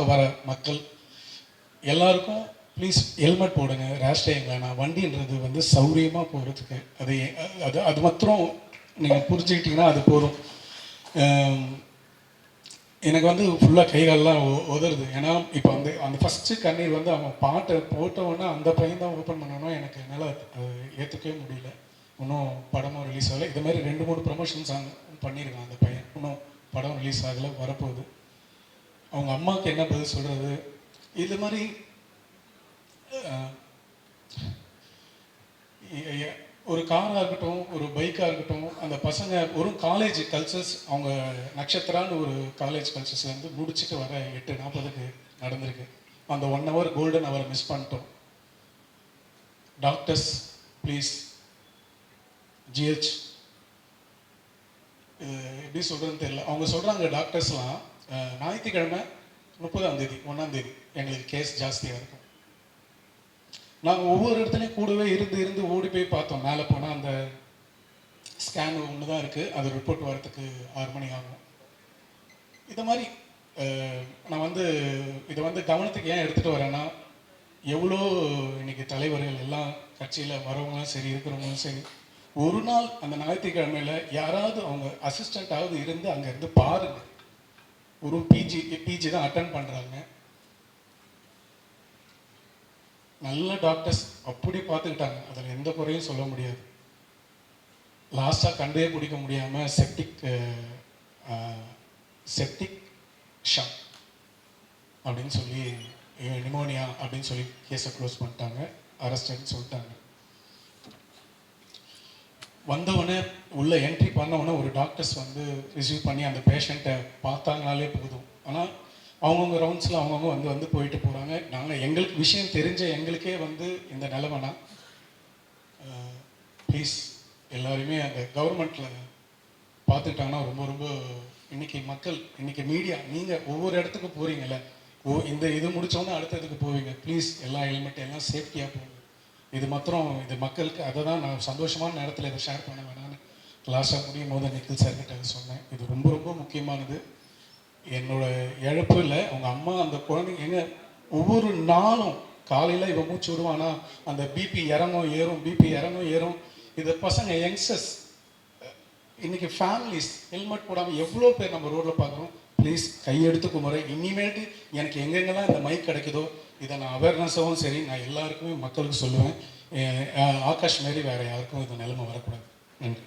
பார்க்க வர மக்கள் எல்லாருக்கும் ப்ளீஸ் ஹெல்மெட் போடுங்க ரேஷ் டைமில் நான் வண்டின்றது வந்து சௌரியமாக போகிறதுக்கு அது அது அது மாத்திரம் நீங்கள் புரிஞ்சுக்கிட்டீங்கன்னா அது போதும். எனக்கு வந்து ஃபுல்லாக கைகாலெலாம் உதறுது ஏன்னா இப்போ அந்த அந்த ஃபஸ்ட்டு கண்ணீர் வந்து அவன் பாட்டை போட்டவொன்னே அந்த பையன் தான் ஓப்பன் பண்ணணும் எனக்கு என்னால் ஏற்றுக்கவே முடியல. இன்னும் படமும் ரிலீஸ் ஆகலை. இது மாதிரி ரெண்டு மூணு ப்ரமோஷன்ஸ் பண்ணியிருக்கான் அந்த பையன். இன்னும் படம் ரிலீஸ் ஆகலை வரப்போகுது. அவங்க அம்மாவுக்கு என்ன பதில் சொல்கிறது இது மாதிரி ஒரு காராக இருக்கட்டும் ஒரு பைக்காக இருக்கட்டும் அந்த பசங்க ஒரு காலேஜ் கல்ச்சர்ஸ் அவங்க நட்சத்திரான்னு ஒரு காலேஜ் கல்ச்சர்ஸ்லேருந்து முடிச்சுட்டு வர எட்டு நாற்பதுக்கு நடந்திருக்கு. அந்த ஒன் ஹவர் கோல்டன் ஹவரை மிஸ் பண்ணிட்டோம். டாக்டர்ஸ் ப்ளீஸ் ஜிஹெச் எப்படி சொல்கிறதுன்னு தெரியல. அவங்க சொல்கிறாங்க டாக்டர்ஸ்லாம் ஞாயிற்றுக்கிழமை முப்பதாம் தேதி ஒன்றாம் தேதி எங்களுக்கு கேஸ் ஜாஸ்தியாக இருக்கும். நாங்கள் ஒவ்வொரு இடத்துலையும் கூடவே இருந்து இருந்து ஓடி போய் பார்த்தோம். மேலே போனால் அந்த ஸ்கேன் ஒன்று தான் இருக்குது அது ரிப்போர்ட் வரத்துக்கு ஆறு மணி ஆகும். இதை மாதிரி நான் வந்து இதை வந்து கவனத்துக்கு ஏன் எடுத்துகிட்டு வரேன்னா எவ்வளோ இன்னைக்கு தலைவர்கள் எல்லாம் கட்சியில் வரவங்களும் சரி இருக்கிறவங்களும் சரி ஒரு நாள் அந்த ஞாயிற்றுக்கிழமையில யாராவது அவங்க அசிஸ்டண்ட்டாவது இருந்து அங்கே இருந்து ஒரு பிஜி பிஜி தான் அட்டன் பண்ணுறாங்க நல்ல டாக்டர்ஸ் அப்படி பார்த்துக்கிட்டாங்க. அதில் எந்த குறையும் சொல்ல முடியாது. லாஸ்ட்டாக கண்டே பிடிக்க முடியாமல் செப்டிக் செப்டிக் ஷம் அப்படின்னு சொல்லி நிமோனியா அப்படின்னு சொல்லி கேஸை க்ளோஸ் பண்ணிட்டாங்க. அரெஸ்டட்னு சொல்லிட்டாங்க. வந்தவொடனே உள்ள என்ட்ரி பண்ணவொடனே ஒரு டாக்டர்ஸ் வந்து ரிசீவ் பண்ணி அந்த பேஷண்ட்டை பார்த்தாங்கனாலே போதும். ஆனால் அவங்கவுங்க ரவுண்ட்ஸில் அவங்கவுங்க வந்து வந்து போயிட்டு போகிறாங்க நாங்கள் எங்களுக்கு விஷயம் தெரிஞ்ச எங்களுக்கே வந்து இந்த நிலமைனா ப்ளீஸ் எல்லாருமே அந்த கவர்மெண்ட்டில் பார்த்துக்கிட்டாங்கன்னா ரொம்ப ரொம்ப இன்னைக்கு மக்கள் இன்றைக்கி மீடியா நீங்கள் ஒவ்வொரு இடத்துக்கு போகிறீங்கல்ல ஓ இந்த இது முடிச்சவொன்னே அடுத்த இதுக்கு போவீங்க. ப்ளீஸ் எல்லா ஹெல்மெட் எல்லாம் சேஃப்டியாக போங்க இது மாத்திரம் இது மக்களுக்கு அதை தான் நான் சந்தோஷமான நேரத்தில் இதை ஷேர் பண்ண வேணான்னு லாஸ்ட்டாக முடியும் போது நிக்கில் சார்கிட்ட சொன்னேன். இது ரொம்ப ரொம்ப முக்கியமானது. என்னோட இழப்பு இல்லை அவங்க அம்மா அந்த குழந்தைங்க எங்க ஒவ்வொரு நாளும் காலையில் இவன் மூச்சு விடுவானா? அந்த பிபி இறங்கும் ஏறும் பிபி இறங்கும் ஏறும். இது பசங்க யங்ஸ்டர்ஸ் இன்னைக்கு ஃபேமிலிஸ் ஹெல்மெட் போடாமல் எவ்வளோ பேர் நம்ம ரோட்டில் பார்க்குறோம்? ப்ளீஸ் கையெடுத்து குமரை இனிமேட்டு எனக்கு எங்கெங்கெல்லாம் இந்த மைக் கிடைக்குதோ இதை நான் அவேர்னஸாகவும் சரி நான் எல்லாருக்குமே மக்களுக்கு சொல்லுவேன். ஆகாஷ் மாரி வேறு யாருக்கும் இந்த நிலைமை வரக்கூடாது. நன்றி.